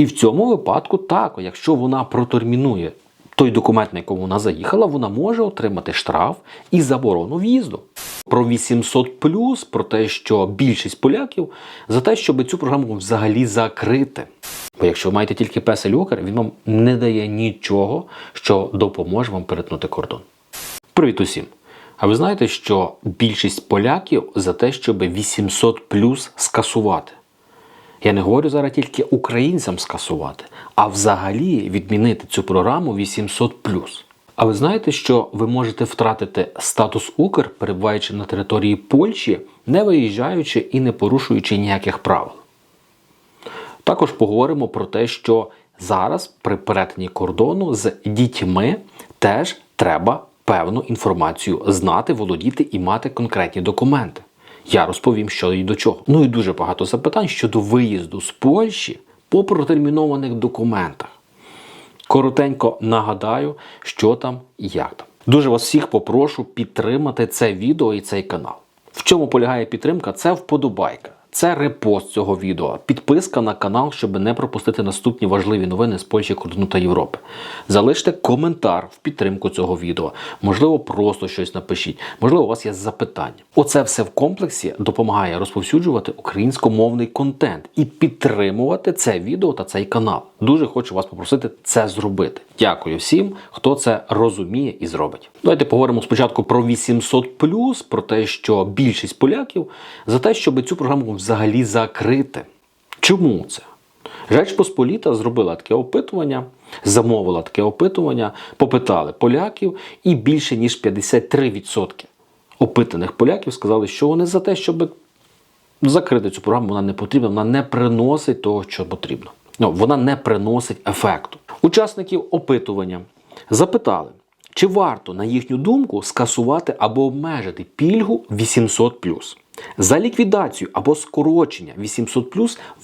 І в цьому випадку так, якщо вона протермінує той документ, на якому вона заїхала, вона може отримати штраф і заборону в'їзду. Про 800 плюс, про те, що більшість поляків за те, щоб цю програму взагалі закрити. Бо якщо ви маєте тільки Укр, він вам не дає нічого, що допоможе вам перетнути кордон. Привіт усім! А ви знаєте, що більшість поляків за те, щоб 800 плюс скасувати? Я не говорю зараз тільки українцям скасувати, а взагалі відмінити цю програму 800 А ви знаєте, що ви можете втратити статус Укр, перебуваючи на території Польщі, не виїжджаючи і не порушуючи ніяких правил? Також поговоримо про те, що зараз при перетині кордону з дітьми теж треба певну інформацію знати, володіти і мати конкретні документи. Я розповім, що і до чого. Ну і дуже багато запитань щодо виїзду з Польщі по протермінованих документах. Коротенько нагадаю, що там і як там. Дуже вас всіх попрошу підтримати це відео і цей канал. В чому полягає підтримка? Це вподобайка. Це репост цього відео, підписка на канал, щоб не пропустити наступні важливі новини з Польщі, кордону та Європи. Залиште коментар в підтримку цього відео. Можливо, просто щось напишіть. Можливо, у вас є запитання. Оце все в комплексі допомагає розповсюджувати українськомовний контент і підтримувати це відео та цей канал. Дуже хочу вас попросити це зробити. Дякую всім, хто це розуміє і зробить. Давайте поговоримо спочатку про 800 про те, що більшість поляків за те, щоб цю програму взагалі закрити. Чому це? Реч Посполіта зробила таке опитування, замовила таке опитування, попитали поляків, і більше ніж 53% опитаних поляків сказали, що вони за те, щоб закрити цю програму, вона не потрібна, вона не приносить того, що потрібно. Ну, вона не приносить ефекту. Учасників опитування запитали, чи варто, на їхню думку, скасувати або обмежити пільгу 800 за ліквідацію або скорочення 800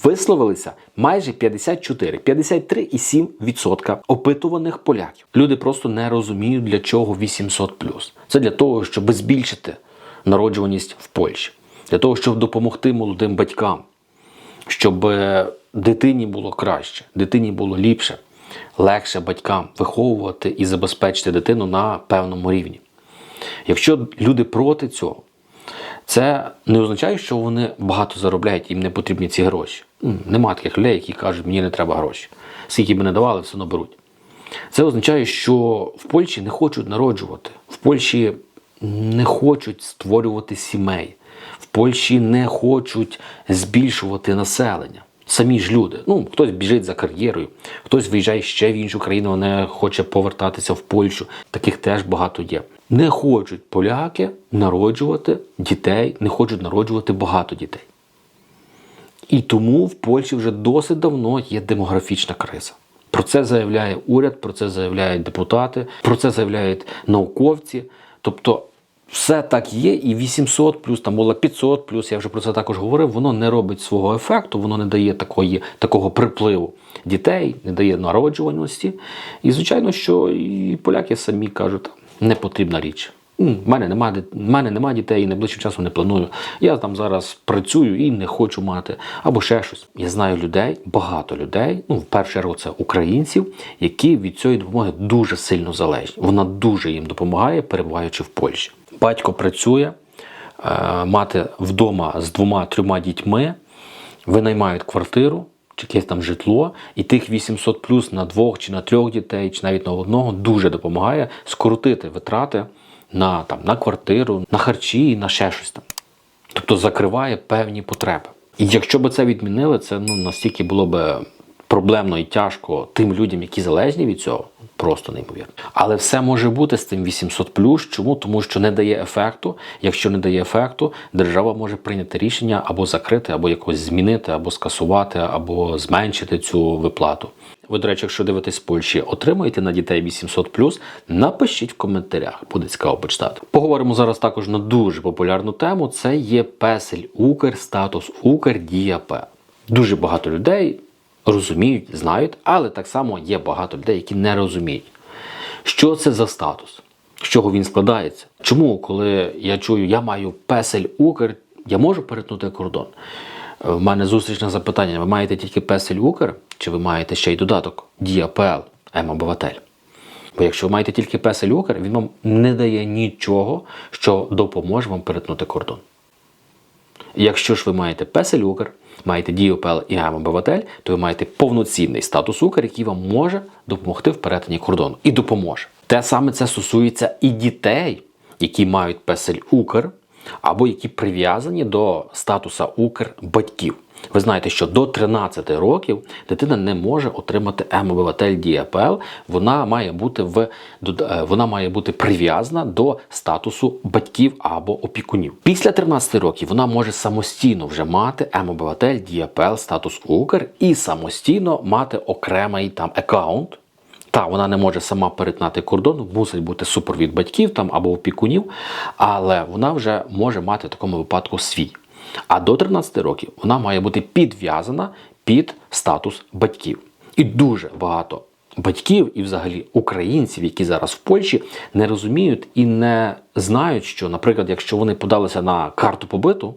висловилися майже 54, 53,7% опитуваних поляків. Люди просто не розуміють, для чого 800 Це для того, щоб збільшити народжуваність в Польщі, для того, щоб допомогти молодим батькам, щоб дитині було краще, дитині було ліпше, легше батькам виховувати і забезпечити дитину на певному рівні. Якщо люди проти цього, це не означає, що вони багато заробляють, їм не потрібні ці гроші. Нема таких людей, які кажуть, мені не треба гроші. Скільки б не давали, все одно беруть. Це означає, що в Польщі не хочуть народжувати, в Польщі не хочуть створювати сімей, в Польщі не хочуть збільшувати населення. Самі ж люди. Ну, хтось біжить за кар'єрою, хтось виїжджає ще в іншу країну, не хоче повертатися в Польщу. Таких теж багато є. Не хочуть поляки народжувати дітей, не хочуть народжувати багато дітей. І тому в Польщі вже досить давно є демографічна криза. Про це заявляє уряд, про це заявляють депутати, про це заявляють науковці. Тобто все так є, і 800 плюс там було 500 плюс, я вже про це також говорив, воно не робить свого ефекту, воно не дає такої, такого припливу дітей, не дає народжуваності. І, звичайно, що і поляки самі кажуть, не потрібна річ. У мене немає мене нема дітей, і найближчим часом не планую. Я там зараз працюю і не хочу мати, або ще щось. Я знаю людей, багато людей. Ну, в першу чергу, це українців, які від цієї допомоги дуже сильно залежні. Вона дуже їм допомагає, перебуваючи в Польщі. Батько працює, е, мати вдома з двома-трьома дітьми, винаймають квартиру. Чи якесь там житло, і тих 800 плюс на двох чи на трьох дітей, чи навіть на одного дуже допомагає скоротити витрати на там, на квартиру, на харчі на ще щось там. Тобто закриває певні потреби. І якщо б це відмінили, це ну, настільки було б проблемно і тяжко тим людям, які залежні від цього, просто неймовірно. Але все може бути з тим 800 Чому? Тому що не дає ефекту. Якщо не дає ефекту, держава може прийняти рішення або закрити, або якось змінити, або скасувати, або зменшити цю виплату. Ви, до речі, якщо дивитесь з Польщі, отримуєте на дітей 800 напишіть в коментарях, буде цікаво почитати. Поговоримо зараз також на дуже популярну тему: це є песель Укр, статус Укр Дія. Дуже багато людей розуміють, знають, але так само є багато людей, які не розуміють, що це за статус, з чого він складається. Чому, коли я чую, я маю песель Укр, я можу перетнути кордон? В мене зустрічне запитання: ви маєте тільки песель Укр, чи ви маєте ще й додаток Дія ПЛ М-обиватель? Бо якщо ви маєте тільки песель Укр, він вам не дає нічого, що допоможе вам перетнути кордон. Якщо ж ви маєте песель Укр, маєте Дію ПЛ і М-обиватель, то ви маєте повноцінний статус Укр, який вам може допомогти в перетині кордону. І допоможе. Те саме це стосується і дітей, які мають песель Укр, або які прив'язані до статуса Укр батьків. Ви знаєте, що до 13 років дитина не може отримати М-обиватель ДІАПЛ, вона має бути в е, вона має бути прив'язана до статусу батьків або опікунів. Після 13 років вона може самостійно вже мати М-обиватель ДІАПЛ статус Укр і самостійно мати окремий там аккаунт. Та, вона не може сама перетнати кордон, мусить бути супровід батьків там або опікунів, але вона вже може мати в такому випадку свій. А до 13 років вона має бути підв'язана під статус батьків. І дуже багато батьків і взагалі українців, які зараз в Польщі, не розуміють і не знають, що, наприклад, якщо вони подалися на карту побиту,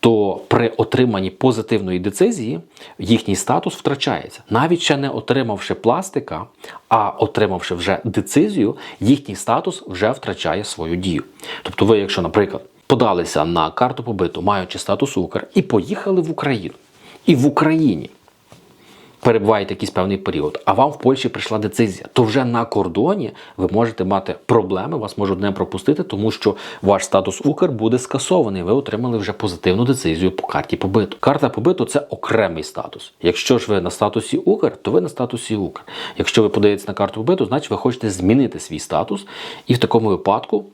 то при отриманні позитивної децизії їхній статус втрачається. Навіть ще не отримавши пластика, а отримавши вже децизію, їхній статус вже втрачає свою дію. Тобто, ви, якщо, наприклад, подалися на карту побиту, маючи статус Укр, і поїхали в Україну, і в Україні перебуваєте якийсь певний період, а вам в Польщі прийшла децизія, то вже на кордоні ви можете мати проблеми, вас можуть не пропустити, тому що ваш статус Укр буде скасований. Ви отримали вже позитивну децизію по карті побиту. Карта побиту це окремий статус. Якщо ж ви на статусі Укр, то ви на статусі Укр. Якщо ви подаєтесь на карту побиту, значить ви хочете змінити свій статус, і в такому випадку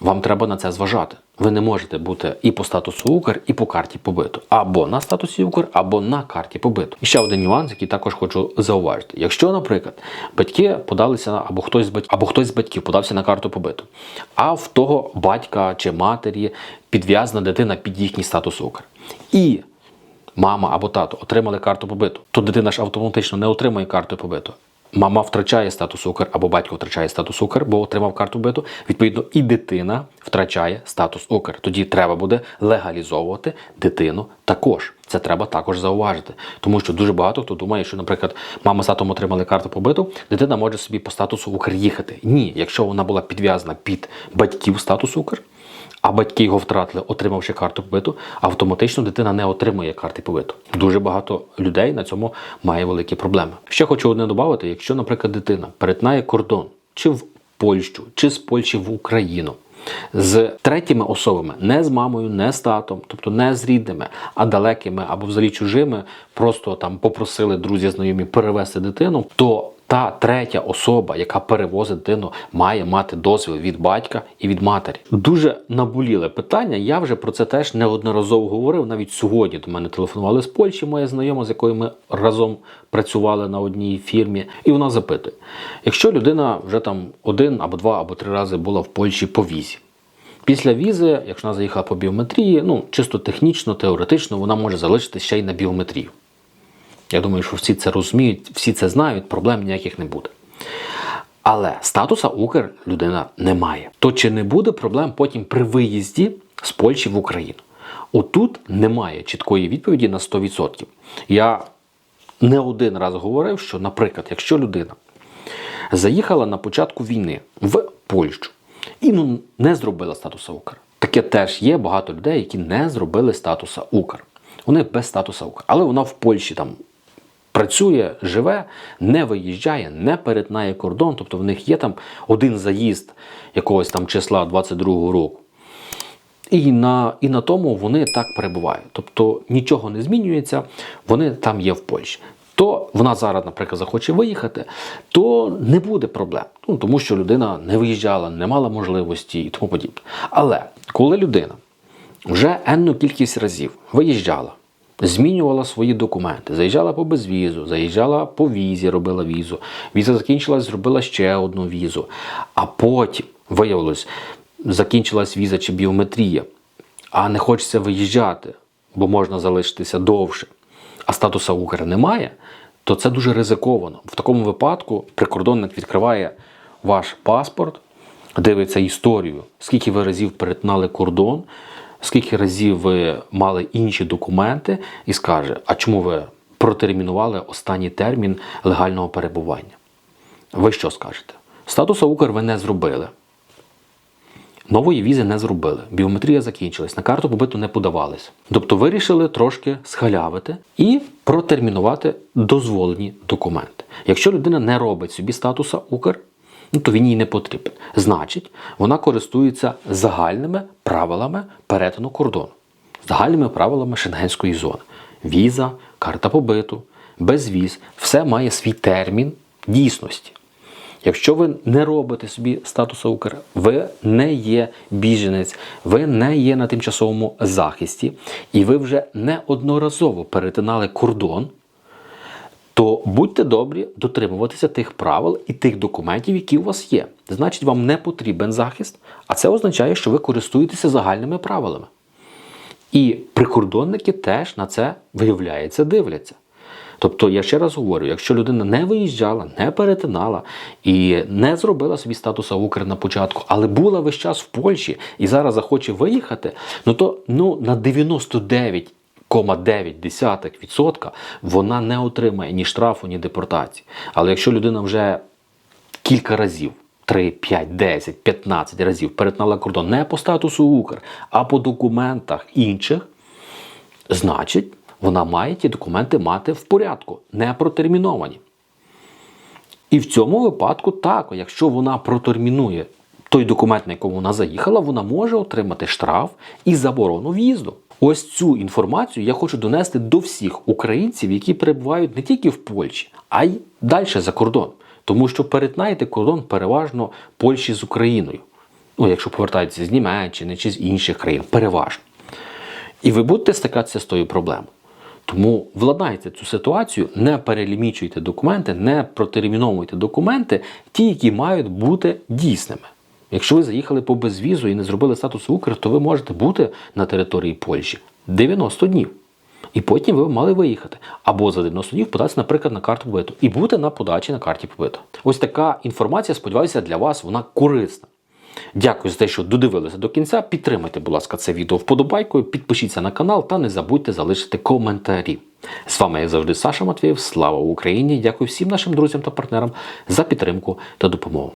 вам треба на це зважати. Ви не можете бути і по статусу Укр, і по карті побиту. Або на статусі Укр, або на карті побиту. І ще один нюанс, який також хочу зауважити. Якщо, наприклад, батьки подалися на або хтось з батьків, або хтось з батьків подався на карту побиту, а в того батька чи матері підв'язана дитина під їхній статус Укр. І мама або тато отримали карту побиту, то дитина ж автоматично не отримує карту побиту. Мама втрачає статус Укр або батько втрачає статус Укр, бо отримав карту биту. Відповідно, і дитина втрачає статус Укр. Тоді треба буде легалізовувати дитину також. Це треба також зауважити. Тому що дуже багато хто думає, що, наприклад, мама з татом отримали карту побиту, дитина може собі по статусу Укр їхати. Ні, якщо вона була підв'язана під батьків статус Укр, а батьки його втратили, отримавши карту побиту, автоматично дитина не отримує карти побиту. Дуже багато людей на цьому має великі проблеми. Ще хочу одне додати: якщо, наприклад, дитина перетинає кордон чи в Польщу, чи з Польщі в Україну. З третіми особами, не з мамою, не з татом, тобто не з рідними, а далекими або взагалі чужими, просто там попросили друзі знайомі перевезти дитину, то та третя особа, яка перевозить дитину, має мати дозвіл від батька і від матері. Дуже наболіле питання. Я вже про це теж неодноразово говорив. Навіть сьогодні до мене телефонували з Польщі, моя знайома, з якою ми разом працювали на одній фірмі, і вона запитує: якщо людина вже там один або два або три рази була в Польщі по візі. Після візи, якщо вона заїхала по біометрії, ну чисто технічно, теоретично, вона може залишитися ще й на біометрію. Я думаю, що всі це розуміють, всі це знають, проблем ніяких не буде. Але статуса Укр людина не має. То чи не буде проблем потім при виїзді з Польщі в Україну? Отут немає чіткої відповіді на 100%. Я не один раз говорив, що, наприклад, якщо людина заїхала на початку війни в Польщу і ну, не зробила статуса Укр. Таке теж є багато людей, які не зробили статуса Укр. Вони без статуса Укр. Але вона в Польщі там працює, живе, не виїжджає, не перетинає кордон. Тобто в них є там один заїзд якогось там числа 22-го року. І на, і на тому вони так перебувають. Тобто нічого не змінюється, вони там є в Польщі. То вона зараз, наприклад, захоче виїхати, то не буде проблем. Ну, тому що людина не виїжджала, не мала можливості і тому подібне. Але коли людина вже енну кількість разів виїжджала, змінювала свої документи, заїжджала по безвізу, заїжджала по візі, робила візу, віза закінчилась, зробила ще одну візу, а потім виявилось, закінчилась віза чи біометрія, а не хочеться виїжджати, бо можна залишитися довше, а статуса Укр немає, то це дуже ризиковано. В такому випадку прикордонник відкриває ваш паспорт, дивиться історію, скільки ви разів перетинали кордон, скільки разів ви мали інші документи, і скаже, а чому ви протермінували останній термін легального перебування? Ви що скажете? Статуса Укр ви не зробили. Нової візи не зробили. Біометрія закінчилась, на карту побиту не подавались. Тобто вирішили трошки схалявити і протермінувати дозволені документи. Якщо людина не робить собі статуса Укр, ну то він їй не потрібен. Значить, вона користується загальними правилами перетину кордону, загальними правилами шенгенської зони. Віза, карта побиту, безвіз, все має свій термін дійсності. Якщо ви не робите собі статусу Укр, ви не є біженець, ви не є на тимчасовому захисті, і ви вже неодноразово перетинали кордон, то будьте добрі дотримуватися тих правил і тих документів, які у вас є. Значить, вам не потрібен захист, а це означає, що ви користуєтеся загальними правилами. І прикордонники теж на це виявляється дивляться. Тобто, я ще раз говорю, якщо людина не виїжджала, не перетинала і не зробила собі статуса Укр на початку, але була весь час в Польщі і зараз захоче виїхати, ну то ну, на 99,9% вона не отримає ні штрафу, ні депортації. Але якщо людина вже кілька разів. 3, 5, 10, 15 разів перетинала кордон не по статусу Укр, а по документах інших, значить, вона має ті документи мати в порядку, не протерміновані. І в цьому випадку так, якщо вона протермінує той документ, на якому вона заїхала, вона може отримати штраф і заборону в'їзду. Ось цю інформацію я хочу донести до всіх українців, які перебувають не тільки в Польщі, а й далі за кордон. Тому що перетинаєте кордон переважно Польщі з Україною. Ну, якщо повертаєтеся з Німеччини чи з інших країн, переважно. І ви будете стикатися з тою проблемою. Тому владнайте цю ситуацію, не перелімічуйте документи, не протерміновуйте документи, ті, які мають бути дійсними. Якщо ви заїхали по безвізу і не зробили статус Укр, то ви можете бути на території Польщі 90 днів. І потім ви мали виїхати. Або за 90 днів податися, наприклад, на карту побиту. І бути на подачі на карті побиту. Ось така інформація, сподіваюся, для вас вона корисна. Дякую за те, що додивилися до кінця. Підтримайте, будь ласка, це відео вподобайкою, підпишіться на канал та не забудьте залишити коментарі. З вами, як завжди, Саша Матвєєв. Слава Україні! Дякую всім нашим друзям та партнерам за підтримку та допомогу.